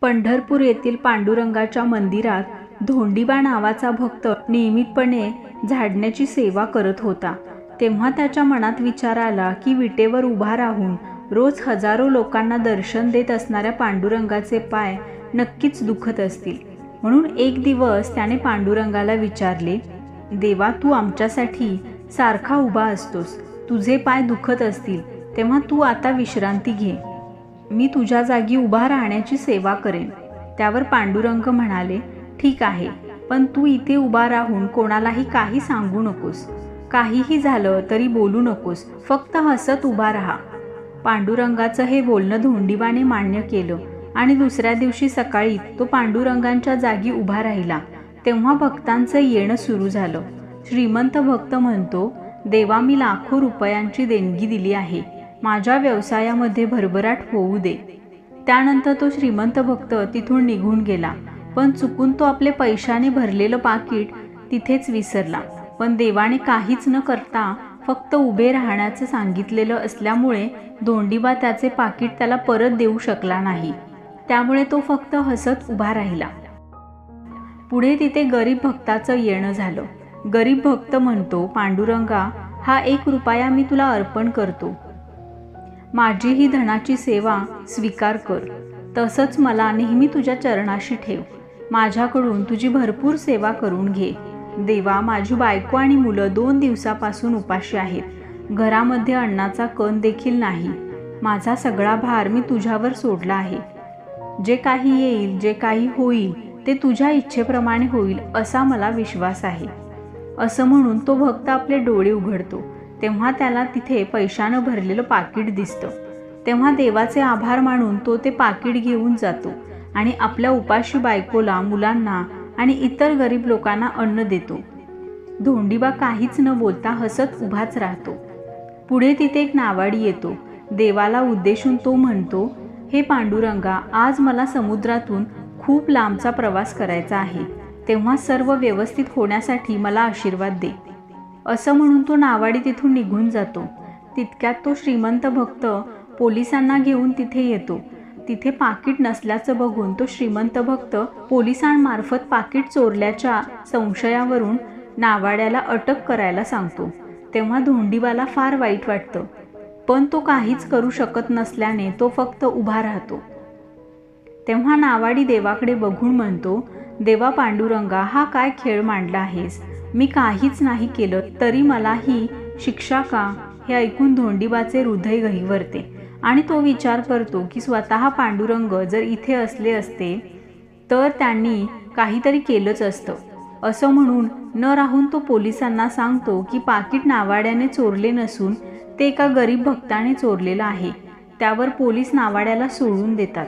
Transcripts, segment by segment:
पंढरपूर येथील पांडुरंगाच्या मंदिरात धोंडीबा नावाचा भक्त नियमितपणे झाडण्याची सेवा करत होता. तेव्हा त्याच्या मनात विचार आला की विटेवर उभा राहून रोज हजारो लोकांना दर्शन देत असणाऱ्या पांडुरंगाचे पाय नक्कीच दुखत असतील. म्हणून एक दिवस त्याने पांडुरंगाला विचारले देवा तू आमच्यासाठी सारखा उभा असतोस. तुझे पाय दुखत असतील. तेव्हा तू आता विश्रांती घे. मी तुझ्या जागी उभा राहण्याची सेवा करेन. त्यावर पांडुरंग म्हणाले ठीक आहे पण तू इथे उभा राहून कोणालाही काही सांगू नकोस. काहीही झालं तरी बोलू नकोस. फक्त हसत उभा राहा. पांडुरंगाचं हे बोलणं धोंडीबाने मान्य केलं आणि दुसऱ्या दिवशी सकाळी तो पांडुरंगांच्या जागी उभा राहिला. तेव्हा भक्तांचं येणं सुरू झालं. श्रीमंत भक्त म्हणतो देवा मी लाखो रुपयांची देणगी दिली आहे. माझ्या व्यवसायामध्ये भरभराट होऊ दे. त्यानंतर तो श्रीमंत भक्त तिथून निघून गेला. पण चुकून तो आपले पैशाने भरलेलं पाकिट तिथेच विसरला. पण देवाने काहीच न करता फक्त उभे राहण्याचं सांगितलेलं असल्यामुळे धोंडीबा त्याचे पाकिट त्याला परत देऊ शकला नाही. त्यामुळे तो फक्त हसत उभा राहिला. पुढे तिथे गरीब भक्ताचं येणं झालं. गरीब भक्त म्हणतो पांडुरंगा हा एक रुपया मी तुला अर्पण करतो. माझी ही धनाची सेवा स्वीकार कर. तसंच मला नेहमी तुझ्या चरणाशी ठेव. माझ्याकडून तुझी भरपूर सेवा करून घे. देवा माझी बायको आणि मुलं दोन दिवसापासून उपाशी आहेत. घरामध्ये अन्नाचा कण देखील नाही. माझा सगळा भार मी तुझ्यावर सोडला आहे. जे काही येईल जे काही होईल ते तुझ्या इच्छेप्रमाणे होईल असा मला विश्वास आहे. असं म्हणून तो भक्त आपले डोळे उघडतो. तेव्हा त्याला तिथे पैशानं भरलेलं पाकिट दिसतं. तेव्हा देवाचे आभार मानून तो ते पाकिट घेऊन जातो आणि आपल्या उपाशी बायकोला मुलांना आणि इतर गरीब लोकांना अन्न देतो. धोंडीबा काहीच न बोलता हसत उभाच राहतो. पुढे तिथे एक नावाडी येतो. देवाला उद्देशून तो म्हणतो हे पांडुरंगा आज मला समुद्रातून खूप लांबचा प्रवास करायचा आहे. तेव्हा सर्व व्यवस्थित होण्यासाठी मला आशीर्वाद दे. असं म्हणून तो नावाडी तिथून निघून जातो. तितक्यात तो श्रीमंत भक्त पोलिसांना घेऊन तिथे येतो. तिथे पाकिट नसल्याचं बघून तो श्रीमंत भक्त पोलिसांमार्फत पाकिट चोरल्याच्या संशयावरून नावाड्याला अटक करायला सांगतो. तेव्हा धोंडीवाला फार वाईट वाटतं. पण तो काहीच करू शकत नसल्याने तो फक्त उभा राहतो. तेव्हा नावाडी देवाकडे बघून म्हणतो देवा पांडुरंगा हा काय खेळ मांडला आहेस? मी काहीच नाही केलं तरी मला ही शिक्षा का? हे ऐकून धोंडीबाचे हृदय गहिवरते आणि तो विचार करतो की स्वतः पांडुरंग जर इथे असले असते तर त्यांनी काहीतरी केलंच असतं. असं म्हणून न राहून तो पोलिसांना सांगतो की पाकिट नावाड्याने चोरले नसून ते एका गरीब भक्ताने चोरलेलं आहे. त्यावर पोलीस नावाड्याला सोडून देतात.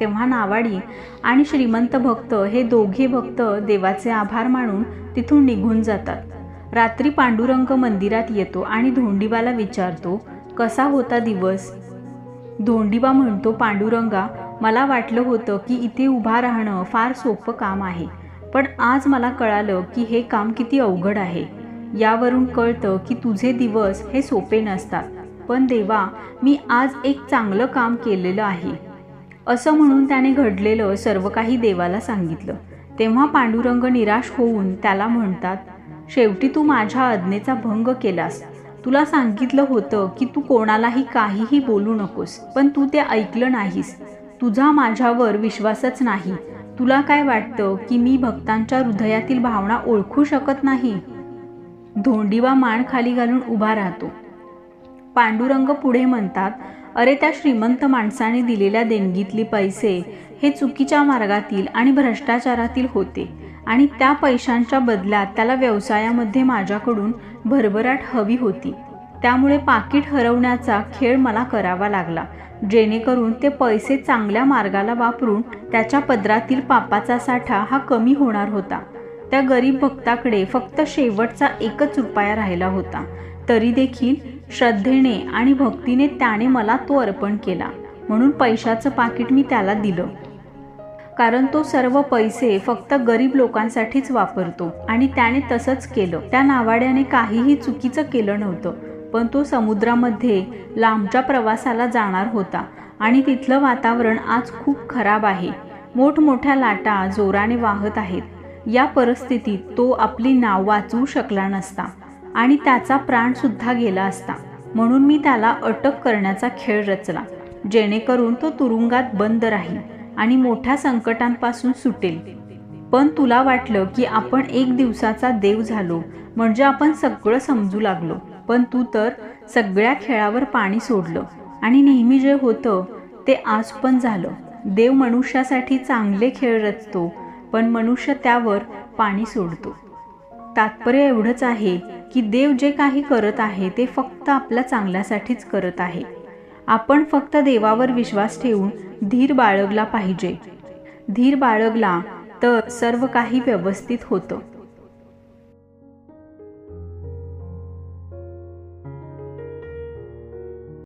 तेव्हा नावाडी आणि श्रीमंत भक्त हे दोघे भक्त देवाचे आभार मानून तिथून निघून जातात. रात्री पांडुरंग मंदिरात येतो आणि धोंडीबाला विचारतो कसा होता दिवस? धोंडीबा म्हणतो पांडुरंगा मला वाटलं होतं की इथे उभा राहणं फार सोपं काम आहे पण आज मला कळालं की हे काम किती अवघड आहे. यावरून कळतं की तुझे दिवस हे सोपे नसतात. पण देवा मी आज एक चांगलं काम केलेलं आहे. असं म्हणून त्याने घडलेलं सर्व काही देवाला सांगितलं. तेव्हा पांडुरंग निराश होऊन त्याला म्हणतात शेवटी तू माझ्या आज्ञेचा भंग केलास. तुला सांगितलं होतं की तू कोणालाही काहीही बोलू नकोस पण तू ते ऐकलं नाहीस. तुझा माझ्यावर विश्वासच नाही. तुला काय वाटतं की मी भक्तांच्या हृदयातील भावना ओळखू शकत नाही? धोंडीवा मान खाली घालून उभा राहतो. पांडुरंग पुढे म्हणतात अरे त्या श्रीमंत माणसाने दिलेल्या देणगीतले पैसे हे चुकीच्या मार्गातील आणि भ्रष्टाचारातील होते आणि त्या पैशांच्या बदल्यात त्याला व्यवसायामध्ये माझ्याकडून भरभराट हवी होती. त्यामुळे पाकिट हरवण्याचा खेळ मला करावा लागला जेणेकरून ते पैसे चांगल्या मार्गाला वापरून त्याच्या पदरातील पापाचा साठा हा कमी होणार होता. त्या गरीब भक्ताकडे फक्त शेवटचा एकच रुपया राहिला होता. तरी देखील श्रद्धेने आणि भक्तीने त्याने मला तो अर्पण केला. म्हणून पैशाचं पाकिट मी त्याला दिलं. कारण तो सर्व पैसे फक्त गरीब लोकांसाठीच वापरतो. आणि त्याने तसंच केलं. त्या नावाड्याने काहीही चुकीचं केलं नव्हतं. पण तो समुद्रामध्ये लांबच्या प्रवासाला जाणार होता. आणि तिथलं वातावरण आज खूप खराब आहे. मोठमोठ्या लाटा जोराने वाहत आहेत. या परिस्थितीत तो आपली नाव वाचवू शकला नसता. आणि त्याचा प्राणसुद्धा गेला असता. म्हणून मी त्याला अटक करण्याचा खेळ रचला. जेणेकरून तो तुरुंगात बंद राहील आणि मोठ्या संकटांपासून सुटेल. पण तुला वाटलं की आपण एक दिवसाचा देव झालो म्हणजे आपण सगळं समजू लागलो. पण तू तर सगळ्या खेळावर पाणी सोडलं आणि नेहमी जे होतं ते आज पण झालं. देव मनुष्यासाठी चांगले खेळ रचतो पण मनुष्य त्यावर पाणी सोडतो. तात्पर्य एवढंच आहे की देव जे काही करत आहे ते फक्त आपल्या चांगल्यासाठीच करत आहे. आपण फक्त देवावर विश्वास ठेवून धीर बाळगला पाहिजे. धीर बाळगला तर सर्व काही व्यवस्थित होतं.